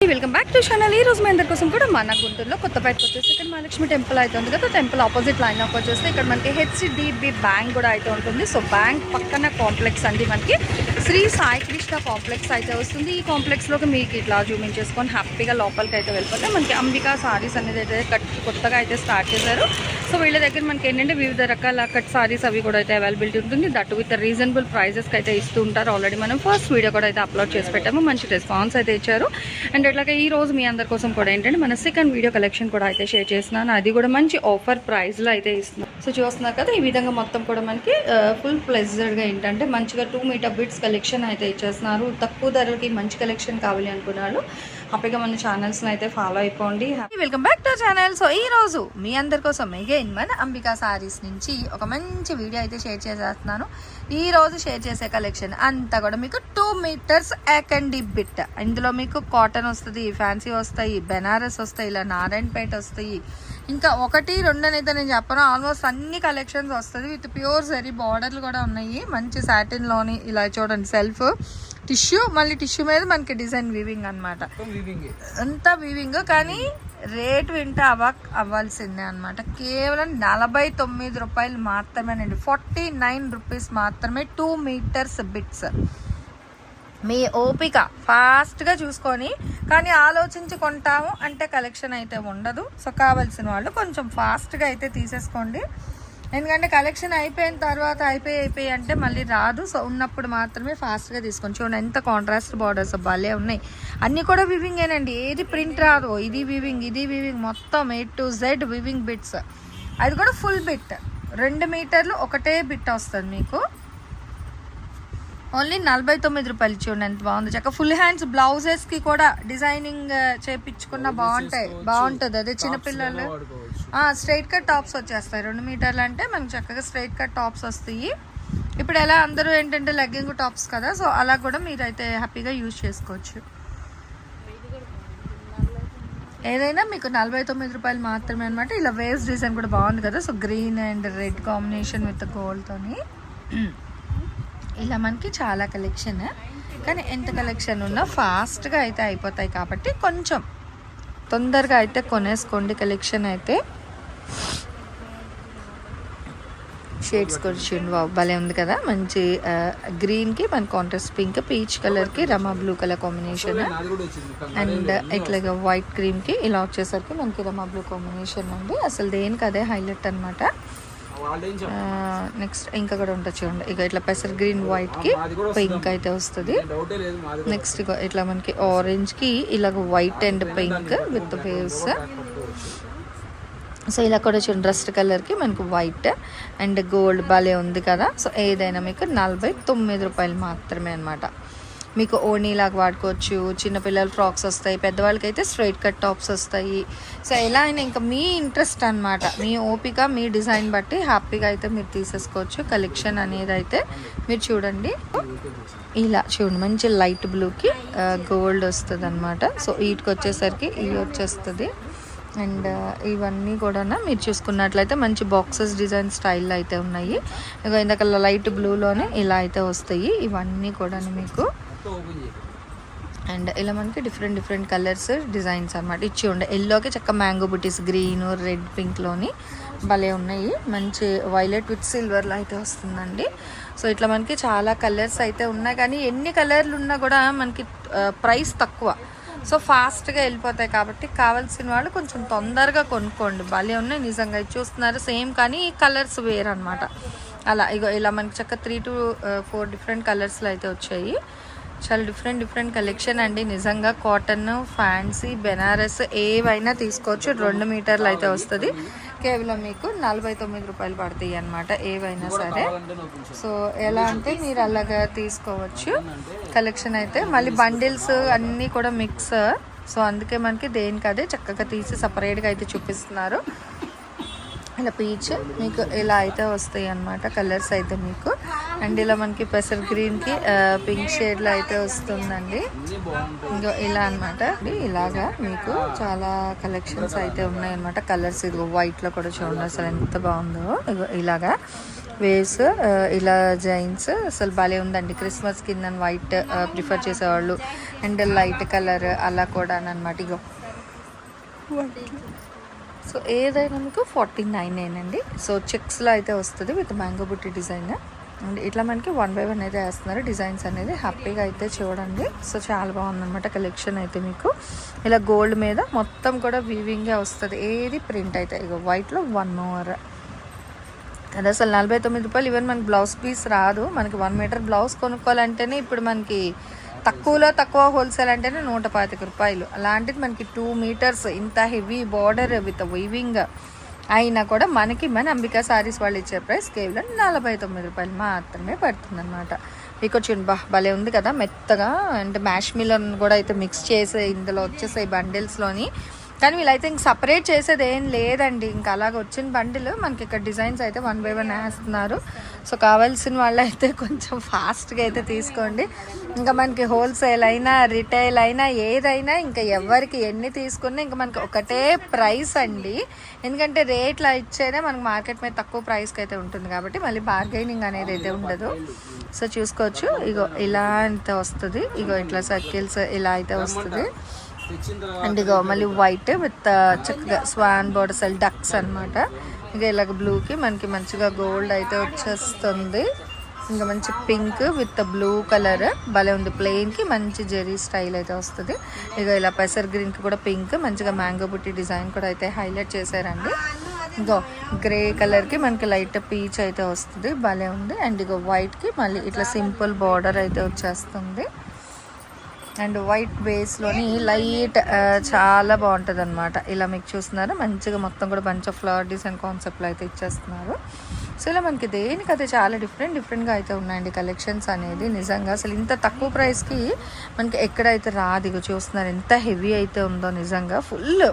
Welcome back to channel ఈ రోజు మీ అందరి కోసం కూడా మన గుంటూరులో కొత్తపేటకు వచ్చేసి ఇక్కడ మహాలక్ష్మి టెంపుల్ అయితే ఉంది కదా. టెంపుల్ ఆపోజిట్ లైన్ ఆఫ్ వచ్చేసి ఇక్కడ మనకి హెచ్డిబి బ్యాంక్ కూడా అయితే ఉంటుంది. సో బ్యాంక్ పక్కన కాంప్లెక్స్ అండి మనకి. శ్రీ సాయి కృష్ణ కాంప్లెక్స్ అయితే వస్తుంది. ఈ కాంప్లెక్స్లోకి మీకు ఇట్లా చూపించేసుకొని హ్యాపీగా లోపలికి అయితే వెళ్ళిపోతే మనకి అంబికా సారీస్ అనేది అయితే కట్ కొత్తగా అయితే స్టార్ట్ చేశారు. సో వీళ్ళ దగ్గర మనకి ఏంటంటే వివిధ రకాల కట్ సారీస్ అవి కూడా అయితే అవైలబిలిటీ ఉంటుంది. దట్ విత్ రీజనబుల్ ప్రైజెస్కి అయితే ఇస్తూ ఉంటారు. ఆల్రెడీ మనం ఫస్ట్ వీడియో కూడా అయితే అప్లోడ్ చేసి పెట్టాము. మంచి రెస్పాన్స్ అయితే ఇచ్చారు. అండ్ అట్లాగే ఈ రోజు మీ అందరి కోసం కూడా ఏంటంటే మన సెకండ్ వీడియో కలెక్షన్ కూడా అయితే షేర్ చేస్తున్నాను. అది కూడా మంచి ఆఫర్ ప్రైస్లో అయితే ఇస్తున్నాను సో చూస్తున్నారు కదా ఈ విధంగా మొత్తం కూడా మనకి ఫుల్ ప్లెజర్డ్గా ఏంటంటే మంచిగా టూ మీటర్ బిట్స్ కలెక్షన్ అయితే ఇచ్చేస్తున్నారు. తక్కువ ధరలకి మంచి కలెక్షన్ కావాలి అనుకున్నారు హ్యాపీగా మన ఛానల్స్ని అయితే ఫాలో అయిపోండి. Welcome back to channel so ఈ రోజు మీ అందరి కోసం అగైన్ మన అంబికా సారీస్ నుంచి ఒక మంచి వీడియో అయితే షేర్ చేసేస్తున్నాను. ఈ రోజు షేర్ చేసే కలెక్షన్ అంతా కూడా మీకు టూ మీటర్స్ యాకండి బిట్ ఇందులో మీకు కాటన్ వస్తుంది ఫ్యాన్సీ వస్తాయి బెనారస్ వస్తాయి ఇలా నారాయణపేట వస్తాయి ఇంకా ఒకటి రెండు అనేది నేను చెప్పను. ఆల్మోస్ట్ అన్ని కలెక్షన్స్ వస్తుంది. విత్ ప్యూర్ జరీ బార్డర్లు కూడా ఉన్నాయి. మంచి సాటిన్లోని ఇలా చూడండి సెల్ఫ్ టిష్యూ మళ్ళీ టిష్యూ మీద మనకి డిజైన్ వీవింగ్ అనమాట అంతా వీవింగ్ కానీ రేట్ వింటే అవాక్ అవ్వాల్సిందే అనమాట కేవలం నలభై తొమ్మిది రూపాయలు మాత్రమేనండి. ఫార్టీ నైన్ రూపీస్ మాత్రమే టూ మీటర్స్ బిట్స్ మీ ఓపిక ఫాస్ట్గా చూసుకొని కానీ ఆలోచించి కొంటాము అంటే కలెక్షన్ అయితే ఉండదు. సో కావాల్సిన వాళ్ళు కొంచెం ఫాస్ట్గా అయితే తీసేసుకోండి. ఎందుకంటే కలెక్షన్ అయిపోయిన తర్వాత అయిపోయి అయిపోయి అంటే మళ్ళీ రాదు. సో ఉన్నప్పుడు మాత్రమే ఫాస్ట్గా తీసుకొని చూడండి. ఎంత కాంట్రాస్ట్ బార్డర్స్ భలే ఉన్నాయి. అన్నీ కూడా వివింగేనండి ఏది ప్రింట్ రాదు. ఇది వివింగ్ ఇది వివింగ్ మొత్తం A to Z weaving bits అది కూడా ఫుల్ బిట్ రెండు మీటర్లు ఒకటే బిట్ వస్తుంది మీకు. ఓన్లీ నలభై తొమ్మిది రూపాయలు చూడండి ఎంత బాగుంది. చక్క ఫుల్ హ్యాండ్స్ బ్లౌజెస్కి కూడా డిజైనింగ్ చేపించుకున్న బాగుంటాయి. బాగుంటుంది. అదే చిన్నపిల్లలు స్ట్రైట్ కట్ టాప్స్ వచ్చేస్తాయి. రెండు మీటర్లు అంటే మనకి చక్కగా స్ట్రైట్ కట్ టాప్స్ వస్తాయి. ఇప్పుడు ఎలా అందరూ ఏంటంటే లెగ్గింగ్ టాప్స్ కదా సో అలా కూడా మీరైతే హ్యాపీగా యూజ్ చేసుకోవచ్చు. ఏదైనా మీకు నలభై తొమ్మిది రూపాయలు మాత్రమే అనమాట ఇలా వేస్ట్ డిజైన్ కూడా బాగుంది కదా so green and red combination with గోల్డ్తోని ఇలా మనకి చాలా కలెక్షన్ కానీ ఎంత కలెక్షన్ ఉన్నా ఫాస్ట్గా అయితే అయిపోతాయి కాబట్టి కొంచెం తొందరగా అయితే కొనేసుకోండి కలెక్షన్ అయితే. షేడ్స్ కొంచెం వావ్ భలే ఉంది కదా. మంచి గ్రీన్కి మన కాంట్రాస్ట్ పింక్ పీచ్ కలర్కి Rama blue colour combination and ఇట్లాగా వైట్ క్రీమ్కి ఇలా వచ్చేసరికి మనకి రమా బ్లూ కాంబినేషన్ అండి. అసలు దేనికి అదే హైలైట్ అనమాట నెక్స్ట్ ఇంకా కూడా ఉంటుంది చూడండి. ఇక ఇట్లా పెసర్ గ్రీన్ వైట్కి పింక్ అయితే వస్తుంది. నెక్స్ట్ ఇట్లా మనకి ఆరెంజ్కి ఇలాగ white and pink with waves so ఇలా కూడా చూడండి రస్ట్ కలర్కి మనకు వైట్ అండ్ గోల్డ్ భలే ఉంది కదా. సో ఏదైనా మీకు నలభై తొమ్మిది రూపాయలు మాత్రమే అనమాట మీకు ఓణీలాగా వాడుకోవచ్చు చిన్నపిల్లల ఫ్రాక్స్ వస్తాయి పెద్దవాళ్ళకి అయితే స్ట్రైట్ కట్ టాప్స్ వస్తాయి. సో ఎలా అయినా ఇంకా మీ ఇంట్రెస్ట్ అనమాట మీ ఓపిక మీ డిజైన్ బట్టి హ్యాపీగా అయితే మీరు తీసేసుకోవచ్చు. కలెక్షన్ అనేది అయితే మీరు చూడండి. ఇలా చూడండి మంచి లైట్ బ్లూకి గోల్డ్ వస్తుంది అనమాట సో వీటికి వచ్చేసరికి ఇవి వచ్చేస్తుంది. అండ్ ఇవన్నీ కూడా మీరు చూసుకున్నట్లయితే మంచి బాక్సెస్ డిజైన్ స్టైల్లో అయితే ఉన్నాయి. ఇంకా ఇందాక లైట్ బ్లూలోనే ఇలా అయితే వస్తాయి. ఇవన్నీ కూడా మీకు అండ్ ఇలా మనకి డిఫరెంట్ డిఫరెంట్ కలర్స్ డిజైన్స్ అనమాట ఇచ్చి ఉండే. ఎల్లోకి చక్క మ్యాంగో బుటీస్ గ్రీన్ రెడ్ పింక్లోని భలే ఉన్నాయి. మంచి వైలెట్ విత్ సిల్వర్లో అయితే వస్తుందండి. సో ఇట్లా మనకి చాలా కలర్స్ అయితే ఉన్నాయి కానీ ఎన్ని కలర్లు ఉన్నా కూడా మనకి ప్రైస్ తక్కువ. సో ఫాస్ట్గా వెళ్ళిపోతాయి కాబట్టి కావాల్సిన వాళ్ళు కొంచెం తొందరగా కొనుక్కోండి. భలే ఉన్నాయి నిజంగా. చూస్తున్నారు సేమ్ కానీ కలర్స్ వేరు అనమాట అలా ఇగో ఇలా మనకి చక్క త్రీ టు ఫోర్ డిఫరెంట్ కలర్స్లో అయితే వచ్చాయి. చాలా డిఫరెంట్ డిఫరెంట్ కలెక్షన్ అండి. నిజంగా కాటన్ ఫ్యాన్సీ బెనారస్ ఏవైనా తీసుకోవచ్చు. రెండు మీటర్లు అయితే వస్తుంది. కేవలం మీకు నలభై తొమ్మిది రూపాయలు పడతాయి అనమాట ఏవైనా సరే. సో ఎలా అంటే మీరు అలాగా తీసుకోవచ్చు. కలెక్షన్ అయితే మళ్ళీ బండిల్స్ అన్నీ కూడా మిక్స్ సో అందుకే మనకి దేనికి అదే చక్కగా తీసి సపరేట్గా అయితే చూపిస్తున్నారు. ఇలా పీచ్ మీకు ఇలా అయితే వస్తాయి అన్నమాట కలర్స్ అయితే మీకు. అండ్ ఇలా మనకి పెసర్ గ్రీన్కి పింక్ షేడ్లో అయితే వస్తుందండి. ఇంకా ఇలా అనమాట ఇలాగా మీకు చాలా కలెక్షన్స్ అయితే ఉన్నాయన్నమాట కలర్స్ ఇది వైట్లో కూడా చూడండి అసలు ఎంత బాగుందో. ఇగో ఇలాగా వేవ్స్ ఇలా జైన్స్ అసలు భలే ఉందండి. క్రిస్మస్ కింద వైట్ ప్రిఫర్ చేసేవాళ్ళు. అండ్ లైట్ కలర్ అలా కూడా అనమాట ఇగో సో ఏదైనా మీకు ఫార్టీ నైన్ అండి సో చెక్స్లో అయితే వస్తుంది విత్ మ్యాంగో బుట్టి డిజైన్. అండ్ ఇట్లా మనకి వన్ బై వన్ అయితే వేస్తున్నారు. డిజైన్స్ అనేది హ్యాపీగా అయితే చూడండి. సో చాలా బాగుందన్నమాట కలెక్షన్ అయితే మీకు. ఇలా గోల్డ్ మీద మొత్తం కూడా వీవింగే వస్తుంది. ఏది ప్రింట్ అయితే ఇక వైట్లో వన్ మోర్ అది అసలు నలభై తొమ్మిది రూపాయలు. ఈవెన్ మనకి బ్లౌజ్ పీస్ రాదు. మనకి వన్ మీటర్ బ్లౌజ్ కొనుక్కోవాలంటేనే ఇప్పుడు మనకి తక్కువలో తక్కువ హోల్సేల్ అంటేనే నూట పాతిక రూపాయలు. అలాంటిది మనకి టూ మీటర్స్ ఇంత హెవీ బార్డర్ విత్ వీవింగ్ అయినా కూడా మనకి మన అంబికా సారీస్ వాళ్ళు ఇచ్చే ప్రైస్ కేవలం నలభై తొమ్మిది రూపాయలు మాత్రమే పడుతుందన్నమాట. మీకు వచ్చి బా భలే ఉంది కదా మెత్తగా. అంటే మ్యాష్ మిల్లర్ కూడా అయితే మిక్స్ చేసే ఇందులో వచ్చేసాయి బండిల్స్లోని కానీ వీళ్ళైతే ఇంక సపరేట్ చేసేది ఏం లేదండి. ఇంకా అలాగ వచ్చిన బండిలు మనకి ఇక్కడ డిజైన్స్ అయితే వన్ బై వన్ వేస్తున్నారు. సో కావాల్సిన వాళ్ళైతే కొంచెం ఫాస్ట్గా అయితే తీసుకోండి. ఇంకా మనకి హోల్సేల్ అయినా రిటైల్ అయినా ఏదైనా ఇంకా ఎవరికి ఎన్ని తీసుకున్నా ఇంకా మనకి ఒకటే ప్రైస్ అండి. ఎందుకంటే రేట్లు ఇచ్చేదే మనకి మార్కెట్ మీద తక్కువ ప్రైస్కి అయితే ఉంటుంది కాబట్టి మళ్ళీ బార్గెనింగ్ అనేది అయితే ఉండదు. సో చూసుకోవచ్చు. ఇగో ఇలా అయితే వస్తుంది. ఇగో ఇట్లా సర్కిల్స్ ఇలా అయితే వస్తుంది. అండ్ ఇగో మళ్ళీ వైట్ విత్ uh, చక్కగా స్వాన్ బోర్డర్స్ డక్స్ అన్నమాట. ఇక ఇలాగ బ్లూకి మనకి మంచిగా గోల్డ్ అయితే వచ్చేస్తుంది. ఇంకా మంచి పింక్ విత్ బ్లూ కలర్ భలే ఉంది. ప్లెయిన్కి మంచి జెరీ స్టైల్ అయితే వస్తుంది. ఇక ఇలా పెసర్ గ్రీన్కి కూడా పింక్ మంచిగా మ్యాంగో బుట్టి డిజైన్ కూడా అయితే హైలైట్ చేశారండి. ఇగో గ్రే కలర్కి మనకి లైట్ పీచ్ అయితే వస్తుంది. భలే ఉంది. అండ్ ఇగో వైట్కి మళ్ళీ ఇట్లా సింపుల్ బార్డర్ అయితే వచ్చేస్తుంది. అండ్ వైట్ బేస్లోని లైట్ చాలా బాగుంటుంది అనమాట ఇలా మీకు చూస్తున్నారా. మంచిగా మొత్తం కూడా బంచ్ ఆఫ్ ఫ్లవర్ డిజైన్ కాన్సెప్ట్లో అయితే ఇచ్చేస్తున్నారు. సో ఇలా మనకి దేనికి అయితే చాలా డిఫరెంట్ డిఫరెంట్గా అయితే ఉన్నాయండి కలెక్షన్స్ అనేది. నిజంగా అసలు ఇంత తక్కువ ప్రైస్కి మనకి ఎక్కడైతే రాదు ఇక చూస్తున్నారు ఎంత హెవీ అయితే ఉందో నిజంగా. ఫుల్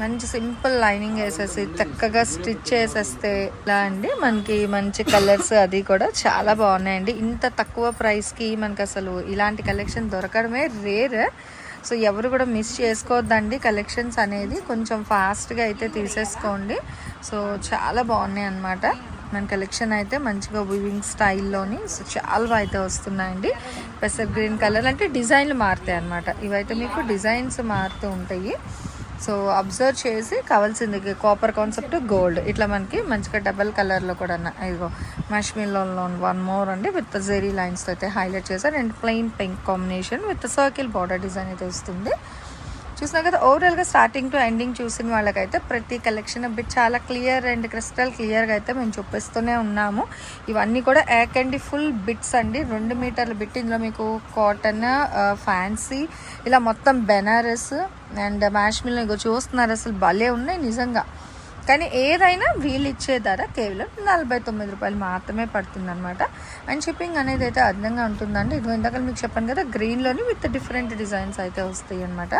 మంచి సింపుల్ లైనింగ్ వేసేసి చక్కగా స్టిచ్ చేసేస్తే ఇలా అండి? మనకి మంచి కలర్స్ అది కూడా చాలా బాగున్నాయండి. ఇంత తక్కువ ప్రైస్కి మనకి అసలు ఇలాంటి కలెక్షన్ దొరకడమే రేర్. సో ఎవరు కూడా మిస్ చేసుకోవద్దండి కలెక్షన్స్ అనేది. కొంచెం ఫాస్ట్గా అయితే తీసేసుకోండి. సో చాలా బాగున్నాయి అన్నమాట. మన కలెక్షన్ అయితే మంచిగా వివింగ్ స్టైల్లోని సో చాలా అయితే వస్తున్నాయండి. పెసర్ గ్రీన్ కలర్ అంటే డిజైన్లు మారుతాయి అన్నమాట. ఇవైతే మీకు డిజైన్స్ మారుతూ ఉంటాయి. సో అబ్జర్వ్ చేసి కావాల్సింది కాపర్ కాన్సెప్ట్ గోల్డ్ ఇట్లా మనకి మంచిగా డబల్ కలర్లో కూడా ఉన్న- ఇదిగో మష్మిల్లో వన్ మోర్ అండి విత్ జెరీ లైన్స్తో అయితే హైలైట్ చేశారు. And plain pink combination with circle border design అయితే వస్తుంది. చూసినా కదా ఓవరాల్గా స్టార్టింగ్ టు ఎండింగ్ చూసిన వాళ్ళకైతే ప్రతి కలెక్షన్ బిట్ చాలా క్లియర్ అండ్ క్రిస్టల్ క్లియర్గా అయితే మేము చూపిస్తూనే ఉన్నాము. ఇవన్నీ కూడా యాక్ అండ్ ఫుల్ బిట్స్ అండి. రెండు మీటర్ల బిట్ ఇందులో మీకు కాటన్ ఫ్యాన్సీ uh, ఇలా మొత్తం బెనారస్ అండ్ మ్యాష్మిల్ ఇగో చూస్తున్నారు అసలు భలే ఉన్నాయి నిజంగా. కానీ ఏదైనా వీళ్ళు ఇచ్చే ధర కేవలం నలభై తొమ్మిది రూపాయలు మాత్రమే పడుతుందనమాట అండ్ షిప్పింగ్ అనేది అయితే అదనంగా ఉంటుందండి. ఇదిగో ఇందాక మీకు చెప్పాను కదా గ్రీన్లోని విత్ డిఫరెంట్ డిజైన్స్ అయితే వస్తాయి అనమాట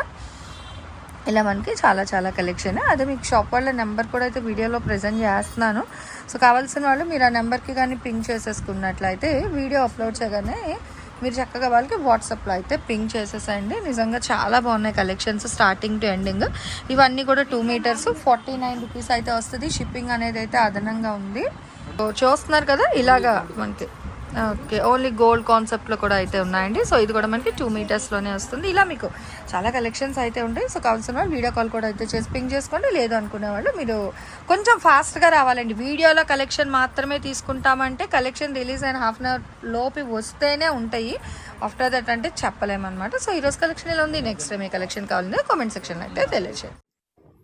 ఇలా మనకి చాలా చాలా కలెక్షన్ అదే మీకు షాప్ వాళ్ళ నెంబర్ కూడా అయితే వీడియోలో ప్రజెంట్ చేస్తున్నాను. సో కావాల్సిన వాళ్ళు మీరు ఆ నెంబర్కి కానీ పింక్ చేసేసుకున్నట్లయితే వీడియో అప్లోడ్ చేయగానే మీరు చక్కగా వాళ్ళకి వాట్సాప్లో అయితే పింక్ చేసేసండి నిజంగా చాలా బాగున్నాయి కలెక్షన్స్ స్టార్టింగ్ టు ఎండింగ్ ఇవన్నీ కూడా two metres forty nine rupees అయితే వస్తుంది. షిప్పింగ్ అనేది అయితే అదనంగా ఉంది. సో చూస్తున్నారు కదా ఇలాగా మనకి. ఓకే ఓన్లీ గోల్డ్ కాన్సెప్ట్లో కూడా అయితే ఉన్నాయండి. సో ఇది కూడా మనకి టూ మీటర్స్లోనే వస్తుంది. ఇలా మీకు చాలా కలెక్షన్స్ అయితే ఉంటాయి. సో కావాల్సిన వాళ్ళు వీడియో కాల్ కూడా అయితే చేసి పింక్ చేసుకోండి. లేదు అనుకునే వాళ్ళు మీరు కొంచెం ఫాస్ట్గా రావాలండి. వీడియోలో కలెక్షన్ మాత్రమే తీసుకుంటామంటే కలెక్షన్ రిలీజ్ అయిన హాఫ్ అన్ అవర్ లోపు వస్తేనే ఉంటాయి. ఆఫ్టర్ దట్ అంటే చెప్పలేమన్నమాట. సో ఈరోజు కలెక్షన్ ఎలా ఉంది? నెక్స్ట్ టైం ఏ కలెక్షన్ కావాలంటే కామెంట్ సెక్షన్లో అయితే తెలియజేయండి